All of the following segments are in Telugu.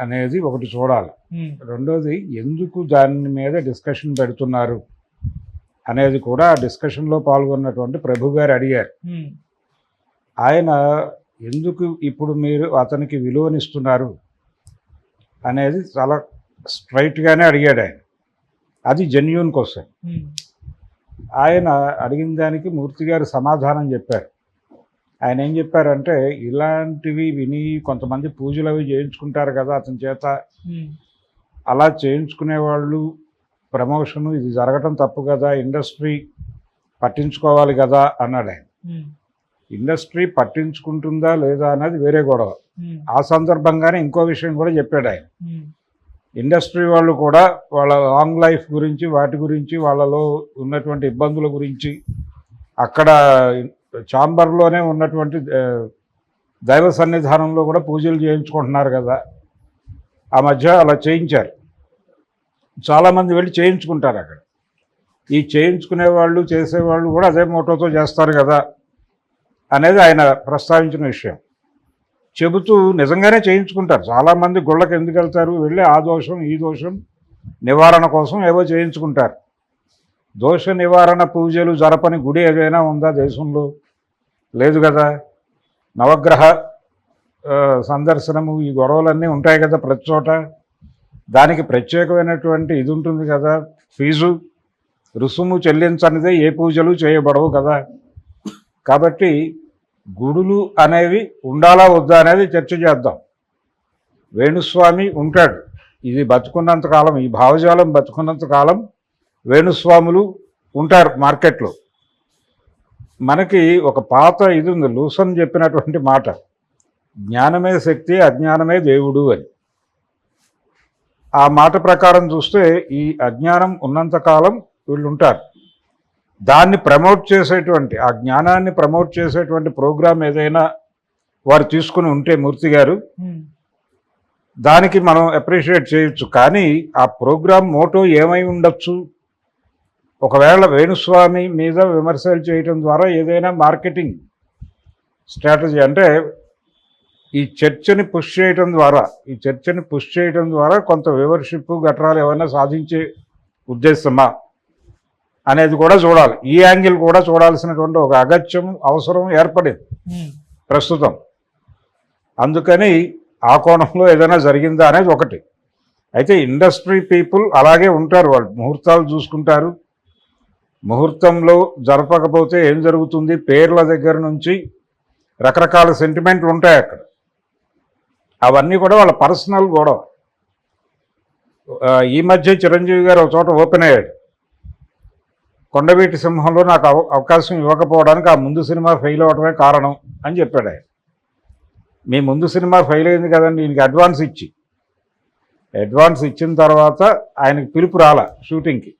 అనేది ఒకటి చూడాలి. రెండోది ఎందుకు దాని మీద డిస్కషన్ పెడుతున్నారు అనేది కూడా ఆ డిస్కషన్లో పాల్గొన్నటువంటి ప్రభు గారు అడిగారు. ఆయన ఎందుకు ఇప్పుడు మీరు అతనికి విలువనిస్తున్నారు అనేది చాలా స్ట్రైట్గానే అడిగాడు ఆయన. అది జెన్యున్ క్వశ్చన్. ఉమ్, ఆయన అడిగిన దానికి మూర్తి గారు సమాధానం చెప్పారు. ఆయన ఏం చెప్పారంటే ఇలాంటివి విని కొంతమంది పూజలు అవి చేయించుకుంటారు కదా అతని చేత. ఉమ్, అలా చేయించుకునే వాళ్ళు ప్రమోషన్ ఇది జరగటం తప్పు కదా ఇండస్ట్రీ పట్టించుకోవాలి కదా అన్నాడు ఆయన. ఉమ్, ఇండస్ట్రీ పట్టించుకుంటుందా లేదా అన్నది వేరే గొడవ. ఉమ్, ఆ సందర్భంగానే ఇంకో విషయం కూడా చెప్పాడు ఆయన. ఇండస్ట్రీ వాళ్ళు కూడా వాళ్ళ లాంగ్ లైఫ్ గురించి వాటి గురించి వాళ్ళలో ఉన్నటువంటి ఇబ్బందుల గురించి అక్కడ చాంబర్లోనే ఉన్నటువంటి దైవ సన్నిధానంలో కూడా పూజలు చేయించుకుంటున్నారు కదా. ఆ మధ్య అలా చేయించారు. చాలామంది వెళ్ళి చేయించుకుంటారు అక్కడ. ఈ చేయించుకునే వాళ్ళు చేసేవాళ్ళు కూడా అదే మోటోతో చేస్తారు కదా అనేది ఆయన ప్రస్తావించిన విషయం. చెబుతూ నిజంగానే చేయించుకుంటారు. చాలామంది గుళ్ళకి ఎందుకు వెళ్తారు? వెళ్ళి ఆ దోషం ఈ దోషం నివారణ కోసం ఏవో చేయించుకుంటారు. దోష నివారణ పూజలు జరపని గుడి ఏదైనా ఉందా దేశంలో లేదు కదా. నవగ్రహ సందర్శనము ఈ గొడవలన్నీ ఉంటాయి కదా ప్రతి చోట. దానికి ప్రత్యేకమైనటువంటి ఇది ఉంటుంది కదా ఫీజు. రుసుము చెల్లించనిదే ఏ పూజలు చేయబడవు కదా. కాబట్టి గుడులు అనేవి ఉండాలా వద్దా అనేది చర్చ చేద్దాం. వేణుస్వామి ఉంటాడు. ఇది బతుకున్నంతకాలం ఈ భావజాలం బతుకున్నంతకాలం వేణుస్వాములు ఉంటారు మార్కెట్లో. మనకి ఒక పాత ఇది ఉంది లూసన్ చెప్పినటువంటి మాట జ్ఞానమే శక్తి అజ్ఞానమే దేవుడు అని. ఆ మాట ప్రకారం చూస్తే ఈ అజ్ఞానం ఉన్నంత కాలం వీళ్ళు ఉంటారు. దాన్ని ప్రమోట్ చేసేటువంటి ఆ జ్ఞానాన్ని ప్రమోట్ చేసేటువంటి ప్రోగ్రాం ఏదైనా వారు తీసుకుని ఉంటే మూర్తి గారు దానికి మనం అప్రిషియేట్ చేయొచ్చు. కానీ ఆ ప్రోగ్రామ్ మోటో ఏమై ఉండొచ్చు? ఒకవేళ వేణుస్వామి మీద విమర్శలు చేయటం ద్వారా ఏదైనా మార్కెటింగ్ స్ట్రాటజీ అంటే ఈ చర్చని పుష్ చేయటం ద్వారా ఈ చర్చని పుష్ చేయటం ద్వారా కొంత వివర్షిప్ గట్రాలు ఏమైనా సాధించే ఉద్దేశమా అనేది కూడా చూడాలి. ఈ యాంగిల్ కూడా చూడాల్సినటువంటి ఒక అగత్యం అవసరం ఏర్పడింది ప్రస్తుతం. అందుకని ఆ కోణంలో ఏదైనా జరిగిందా అనేది ఒకటి. అయితే ఇండస్ట్రీ పీపుల్ అలాగే ఉంటారు వాళ్ళు ముహూర్తాలు చూసుకుంటారు. ముహూర్తంలో జరపకపోతే ఏం జరుగుతుంది? పేర్ల దగ్గర నుంచి రకరకాల సెంటిమెంట్లు ఉంటాయి అక్కడ. అవన్నీ కూడా వాళ్ళ పర్సనల్ గొడవ. ఈ మధ్య చిరంజీవి గారు ఒక చోట ఓపెన్ అయ్యాడు. కొండవీటి సింహంలో నాకు అవ- అవకాశం ఇవ్వకపోవడానికి ఆ ముందు సినిమా ఫెయిల్ అవడమే కారణం అని చెప్పాడు ఆయన. మీ ముందు సినిమా ఫెయిల్ అయింది కదండి దీనికి అడ్వాన్స్ ఇచ్చి. అడ్వాన్స్ ఇచ్చిన తర్వాత ఆయనకు పిలుపు రాల షూటింగ్కి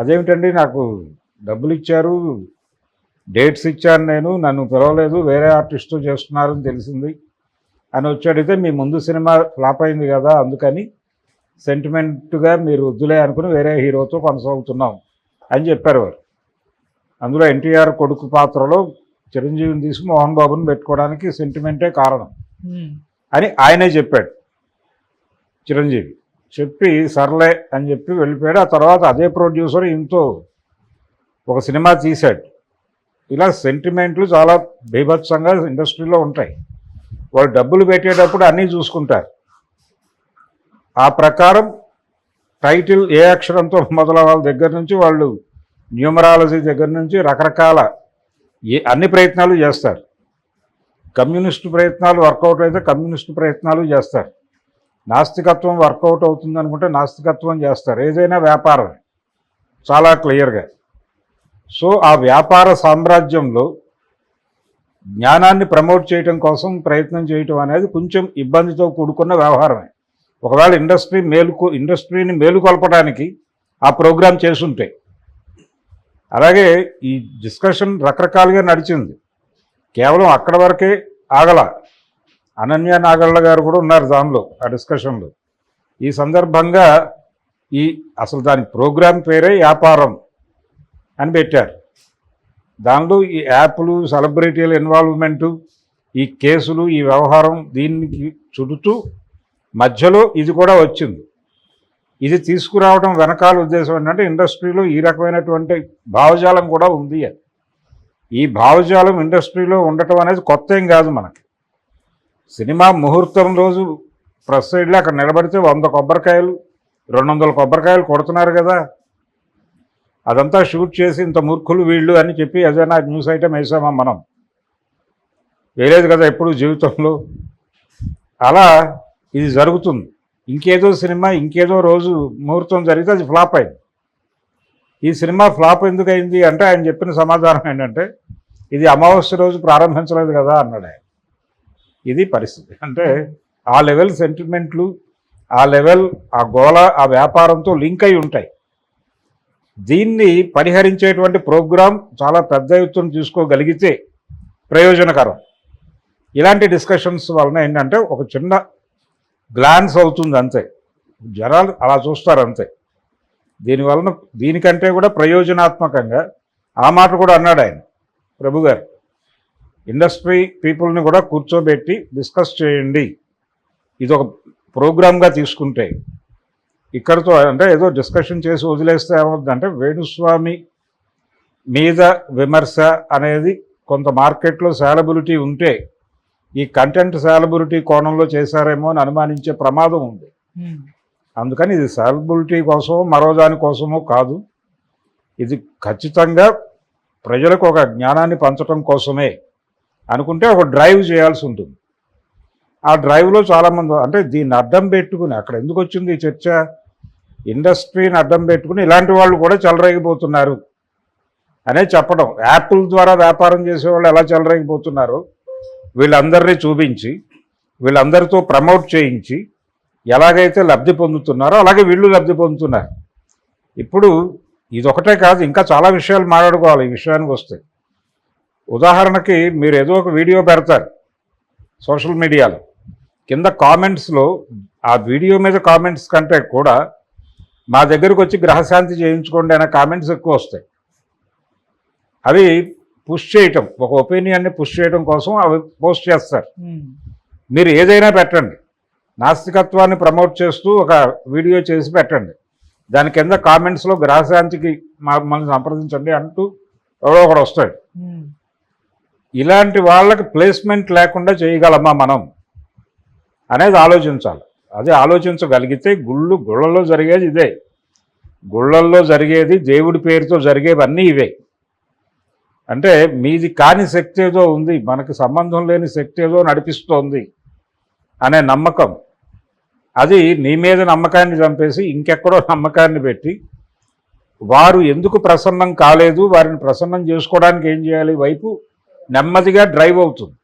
అదేమిటండి నాకు డబ్బులు ఇచ్చారు డేట్స్ ఇచ్చాను నేను నన్ను పిలవలేదు వేరే ఆర్టిస్ట్తో చేస్తున్నారని తెలిసింది అని వచ్చాడితే మీ ముందు సినిమా ఫ్లాప్ అయింది కదా అందుకని సెంటిమెంట్గా మీరు వద్దులే అనుకుని వేరే హీరోతో కొనసాగుతున్నాం అని చెప్పారు వారు. అందులో ఎన్టీఆర్ కొడుకు పాత్రలో చిరంజీవిని తీసి మోహన్ బాబుని పెట్టుకోవడానికి సెంటిమెంటే కారణం అని ఆయనే చెప్పాడు చిరంజీవి. చెప్పి సర్లే అని చెప్పి వెళ్ళిపోయాడు. ఆ తర్వాత అదే ప్రొడ్యూసర్ ఇంతో ఒక సినిమా తీశాడు. ఇలా సెంటిమెంట్లు చాలా బీభత్సంగా ఇండస్ట్రీలో ఉంటాయి. వాళ్ళు డబ్బులు పెట్టేటప్పుడు అన్నీ చూసుకుంటారు. ఆ ప్రకారం టైటిల్ ఏ అక్షరంతో మొదలవ్వాలి దగ్గర నుంచి వాళ్ళు న్యూమరాలజీ దగ్గర నుంచి రకరకాల ఏ అన్ని ప్రయత్నాలు చేస్తారు. కమ్యూనిస్టు ప్రయత్నాలు వర్కౌట్ అయితే కమ్యూనిస్టు ప్రయత్నాలు చేస్తారు. నాస్తికత్వం వర్కౌట్ అవుతుంది అనుకుంటే నాస్తికత్వం చేస్తారు. ఏదైనా వ్యాపారం చాలా క్లియర్గా. సో ఆ వ్యాపార సామ్రాజ్యంలో జ్ఞానాన్ని ప్రమోట్ చేయటం కోసం ప్రయత్నం చేయటం అనేది కొంచెం ఇబ్బందితో కూడుకున్న వ్యవహారమే. ఒకవేళ ఇండస్ట్రీ మేలుకు ఇండస్ట్రీని మేలుకొల్పడానికి ఆ ప్రోగ్రాం చేసుంటే. అలాగే ఈ డిస్కషన్ రకరకాలుగా నడిచింది. కేవలం అక్కడ వరకే ఆగల. అనన్య నాగళ్ళ గారు కూడా ఉన్నారు దానిలో ఆ డిస్కషన్లో. ఈ సందర్భంగా ఈ అసలు దాని ప్రోగ్రాం పేరే వ్యాపారం అని పెట్టారు. దానిలో ఈ యాప్లు సెలబ్రిటీల ఇన్వాల్వ్మెంటు ఈ కేసులు ఈ వ్యవహారం దీనికి చుడుతూ మధ్యలో ఇది కూడా వచ్చింది. ఇది తీసుకురావడం వెనకాల ఉద్దేశం ఏంటంటే ఇండస్ట్రీలో ఈ రకమైనటువంటి భావజాలం కూడా ఉంది ఈ భావజాలం ఇండస్ట్రీలో ఉండటం అనేది కొత్త ఏం కాదు మనకి. సినిమా ముహూర్తం రోజు ప్రెస్ సైడ్లో అక్కడ నిలబడితే వంద కొబ్బరికాయలు రెండు వందల కొబ్బరికాయలు కొడుతున్నారు కదా. అదంతా షూట్ చేసి ఇంత మూర్ఖులు వీళ్ళు అని చెప్పి ఏదైనా న్యూస్ ఐటమ్ వేసామా మనం. వేయలేదు కదా ఎప్పుడు జీవితంలో. అలా ఇది జరుగుతుంది. ఇంకేదో సినిమా ఇంకేదో రోజు ముహూర్తం జరిగితే అది ఫ్లాప్ అయింది. ఈ సినిమా ఫ్లాప్ ఎందుకు అయింది అంటే ఆయన చెప్పిన సమాధానం ఏంటంటే ఇది అమావాస్య రోజు ప్రారంభించలేదు కదా అన్నాడు ఆయన. ఇది పరిస్థితి. అంటే ఆ లెవెల్ సెంటిమెంట్లు ఆ లెవెల్ ఆ గోళ ఆ వ్యాపారంతో లింక్ అయి ఉంటాయి. దీన్ని పరిహరించేటువంటి ప్రోగ్రాం చాలా పెద్ద ఎత్తున తీసుకోగలిగితే ప్రయోజనకరం. ఇలాంటి డిస్కషన్స్ వలన ఏంటంటే ఒక చిన్న గ్లాన్స్ అవుతుంది అంతే. జనాలు అలా చూస్తారు అంతే. దీనివలన దీనికంటే కూడా ప్రయోజనాత్మకంగా ఆ మాట కూడా అన్నాడు ఆయన ప్రభు గారు. ఇండస్ట్రీ పీపుల్ని కూడా కూర్చోబెట్టి డిస్కస్ చేయండి. ఇది ఒక ప్రోగ్రామ్గా తీసుకుంటే ఇక్కడతో అంటే ఏదో డిస్కషన్ చేసి వదిలేస్తే ఏమవుతుందంటే వేణుస్వామి మీద విమర్శ అనేది కొంత మార్కెట్లో శాలబిలిటీ ఉంటే ఈ కంటెంట్ శాలబిలిటీ కోణంలో చేశారేమో అని అనుమానించే ప్రమాదం ఉంది. అందుకని ఇది సాలబిలిటీ కోసమో మరో దాని కోసమో కాదు. ఇది ఖచ్చితంగా ప్రజలకు ఒక జ్ఞానాన్ని పంచడం కోసమే. అనుకుంటే ఒక డ్రైవ్ చేయాల్సి ఉంటుంది. ఆ డ్రైవ్లో చాలామంది అంటే దీన్ని అర్థం పెట్టుకుని అక్కడ ఎందుకు వచ్చింది ఈ చర్చ? ఇండస్ట్రీని అర్థం పెట్టుకుని ఇలాంటి వాళ్ళు కూడా చెలరేగిపోతున్నారు అనే చెప్పడం. యాపిల్ ద్వారా వ్యాపారం చేసేవాళ్ళు ఎలా చెలరేగిపోతున్నారు? వీళ్ళందరినీ చూపించి వీళ్ళందరితో ప్రమోట్ చేయించి ఎలాగైతే లబ్ధి పొందుతున్నారో అలాగే వీళ్ళు లబ్ధి పొందుతున్నారు. ఇప్పుడు ఇదొకటే కాదు ఇంకా చాలా విషయాలు మాట్లాడుకోవాలి ఈ విషయానికి వస్తే. ఉదాహరణకి మీరు ఏదో ఒక వీడియో పెడతారు సోషల్ మీడియాలో. కింద కామెంట్స్లో ఆ వీడియో మీద కామెంట్స్ కంటే కూడా మా దగ్గరకు వచ్చి గ్రహశాంతి చేయించుకోండి అనే కామెంట్స్ ఎక్కువ వస్తాయి. అవి పుష్ చేయటం ఒక ఒపీనియన్ని పుష్ చేయడం కోసం అవి పోస్ట్ చేస్తారు. మీరు ఏదైనా పెట్టండి. నాస్తికత్వాన్ని ప్రమోట్ చేస్తూ ఒక వీడియో చేసి పెట్టండి. దాని కింద కామెంట్స్లో గ్రహశాంతికి మా మనం సంప్రదించండి అంటూ ఎవడో ఒకడు వస్తాడు ఇలాంటి వాళ్ళకి ప్లేస్మెంట్ లేకుండా చేయగలమా మనం? అనేది ఆలోచించాలి. అదే ఆలోచించగలిగితే గుళ్ళు గుళ్ళల్లో జరిగేది ఇదే. గుళ్ళల్లో జరిగేది దేవుడి పేరుతో జరిగేవన్నీ ఇవే. అంటే మీది కాని శక్తి ఏదో ఉంది మనకి సంబంధం లేని శక్తి ఏదో నడిపిస్తోంది అనే నమ్మకం. అది నీ మీద నమ్మకాన్ని చంపేసి ఇంకెక్కడో నమ్మకాన్ని పెట్టి వారు ఎందుకు ప్రసన్నం కాలేదు వారిని ప్రసన్నం చేసుకోవడానికి ఏం చేయాలి? వైపు నెమ్మదిగా డ్రైవ్ అవుతుంది.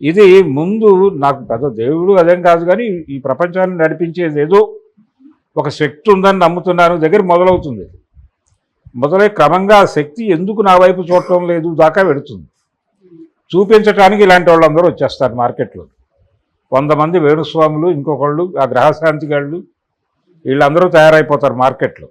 ఇది ముందు నాకు పెద్ద దేవుడు అదేం కాదు కానీ ఈ ప్రపంచాన్ని నడిపించేది ఏదో ఒక శక్తి ఉందని నమ్ముతున్నాను. దగ్గర మొదలవుతుంది. మొదలై క్రమంగా ఆ శక్తి ఎందుకు నా వైపు చూడటం లేదు దాకా పెడుతుంది చూపించడానికి ఇలాంటి వాళ్ళందరూ వచ్చేస్తారు మార్కెట్లో. వంద మంది వేణుస్వాములు ఇంకొకళ్ళు ఆ గ్రహశాంతిగాళ్ళు వీళ్ళందరూ తయారైపోతారు మార్కెట్లో.